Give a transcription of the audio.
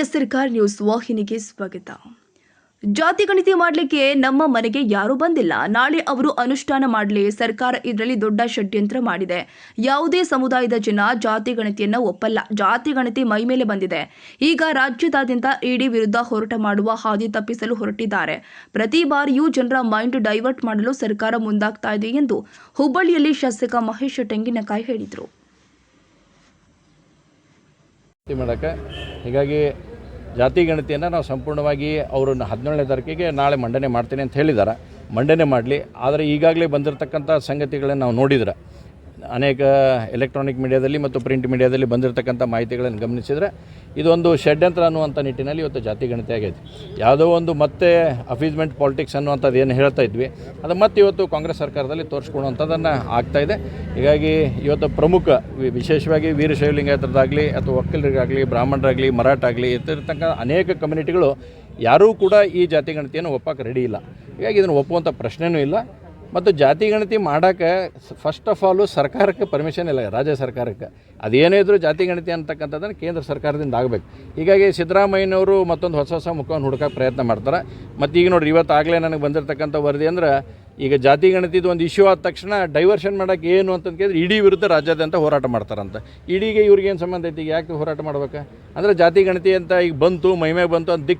S ಸರ್ಕಾರ್ news ವಾಹಿನಿಗೆ ಸ್ವಾಗತ. ಜಾತಿ ಗಣತಿ ಮಾಡಲಿಕ್ಕೆ ನಮ್ಮ ಮನೆಗೆ ಯಾರೂ ಬಂದಿಲ್ಲ. ನಾಳೆ ಅವರು ಅನುಷ್ಠಾನ ಮಾಡಲಿ, ಸರ್ಕಾರ ಇದರಲ್ಲಿ ದೊಡ್ಡ ಷಡ್ಯಂತ್ರ ಮಾಡಿದೆ. ಯಾವುದೇ ಸಮುದಾಯದ ಜನ ಜಾತಿ ಗಣತಿಯನ್ನ ಒಪ್ಪಲ್ಲ. ಜಾತಿ ಗಣತಿ ಮೈ ಮೇಲೆ ಬಂದಿದೆ. ಈಗ ರಾಜ್ಯದಾದ್ಯಂತ ಇಡಿ ವಿರುದ್ಧ ಹೋರಾಟ ಮಾಡುವ ಹಾದಿ ತಪ್ಪಿಸಲು ಹೊರಟಿದ್ದಾರೆ. ಪ್ರತಿ ಬಾರಿಯೂ ಜನರ ಮೈಂಡ್ ಡೈವರ್ಟ್ ಮಾಡಲು ಸರ್ಕಾರ ಮುಂದಾಗ್ತಾ ಇದೆ ಎಂದು ಹುಬ್ಬಳ್ಳಿಯಲ್ಲಿ ಶಾಸಕ ಮಹೇಶ್ ತೆಂಗಿನಕಾಯಿ ಹೇಳಿದರು. ಹೀಗಾಗಿ ಜಾತಿ ಗಣತಿಯನ್ನು ನಾವು ಸಂಪೂರ್ಣವಾಗಿ ಅವರನ್ನು ಹದಿನೇಳನೇ ತಾರೀಕಿಗೆ ನಾಳೆ ಮಂಡನೆ ಮಾಡ್ತೀನಿ ಅಂತ ಹೇಳಿದ್ದಾರೆ ಮಂಡನೆ ಮಾಡಲಿ. ಆದರೆ ಈಗಾಗಲೇ ಬಂದಿರತಕ್ಕಂಥ ಸಂಗತಿಗಳನ್ನು ನಾವು ನೋಡಿದ್ರೆ ಅನೇಕ ಎಲೆಕ್ಟ್ರಾನಿಕ್ ಮೀಡಿಯಾದಲ್ಲಿ ಮತ್ತು ಪ್ರಿಂಟ್ ಮೀಡಿಯಾದಲ್ಲಿ ಬಂದಿರತಕ್ಕಂಥ ಮಾಹಿತಿಗಳನ್ನು ಗಮನಿಸಿದರೆ ಇದೊಂದು ಷಡ್ಯಂತ್ರ ಅನ್ನುವಂಥ ನಿಟ್ಟಿನಲ್ಲಿ ಇವತ್ತು ಜಾತಿ ಗಣತಿ ಆಗೈತೆ. ಯಾವುದೋ ಒಂದು ಮತ್ತೆ ಅಫೀಸ್ಮೆಂಟ್ ಪಾಲಿಟಿಕ್ಸ್ ಅನ್ನುವಂಥದ್ದು ಏನು ಹೇಳ್ತಾ ಇದ್ವಿ, ಅದು ಮತ್ತೆ ಇವತ್ತು ಕಾಂಗ್ರೆಸ್ ಸರ್ಕಾರದಲ್ಲಿ ತೋರಿಸ್ಕೊಳ್ಳುವಂಥದ್ದನ್ನು ಆಗ್ತಾ ಇದೆ. ಹೀಗಾಗಿ ಇವತ್ತು ಪ್ರಮುಖ ವಿಶೇಷವಾಗಿ ವೀರಶೈವ ಲಿಂಗಾಯತರದಾಗಲಿ ಅಥವಾ ವಕೀಲರಿಗಾಗಲಿ, ಬ್ರಾಹ್ಮಣರಾಗಲಿ ಮರಾಠ ಆಗಲಿ ಇರ್ತಕ್ಕಂಥ ಅನೇಕ ಕಮ್ಯುನಿಟಿಗಳು ಯಾರೂ ಕೂಡ ಈ ಜಾತಿ ಗಣತಿಯನ್ನು ಒಪ್ಪಕ್ಕೆ ರೆಡಿ ಇಲ್ಲ. ಹೀಗಾಗಿ ಇದನ್ನು ಒಪ್ಪುವಂಥ ಪ್ರಶ್ನೆಯೂ ಇಲ್ಲ. ಮತ್ತು ಜಾತಿ ಗಣತಿ ಮಾಡೋಕ್ಕೆ ಫಸ್ಟ್ ಆಫ್ ಆಲು ಸರ್ಕಾರಕ್ಕೆ ಪರ್ಮಿಷನ್ ಇಲ್ಲ, ರಾಜ್ಯ ಸರ್ಕಾರಕ್ಕೆ. ಅದೇನೇ ಇದ್ರೂ ಜಾತಿ ಗಣತಿ ಅಂತಕ್ಕಂಥದ್ದನ್ನು ಕೇಂದ್ರ ಸರ್ಕಾರದಿಂದ ಆಗಬೇಕು. ಹೀಗಾಗಿ ಸಿದ್ದರಾಮಯ್ಯನವರು ಮತ್ತೊಂದು ಹೊಸ ಹೊಸ ಮುಖವನ್ನು ಹುಡುಕಕ್ಕೆ ಪ್ರಯತ್ನ ಮಾಡ್ತಾರೆ. ಮತ್ತು ಈಗ ನೋಡ್ರಿ, ಇವತ್ತಾಗಲೇ ನನಗೆ ಬಂದಿರತಕ್ಕಂಥ ವರದಿ ಅಂದ್ರೆ, ಈಗ ಜಾತಿ ಗಣತಿದು ಒಂದು ಇಶ್ಯೂ ಆದ ತಕ್ಷಣ ಡೈವರ್ಷನ್ ಮಾಡೋಕ್ಕೆ ಏನು ಅಂತ ಕೇಳಿದ್ರೆ, ಇಡೀ ವಿರುದ್ಧ ರಾಜ್ಯಾದ್ಯಂತ ಹೋರಾಟ ಮಾಡ್ತಾರಂತ. ಇಡೀಗೆ ಇವ್ರಿಗೇನು ಸಂಬಂಧ ಐತಿ, ಈಗ ಯಾಕೆ ಹೋರಾಟ ಮಾಡ್ಬೇಕು? ಅಂದರೆ ಜಾತಿ ಗಣತಿ ಅಂತ ಈಗ ಬಂತು ಮಹಿಮೆ ಬಂತು ಅಂತ ದಿಕ್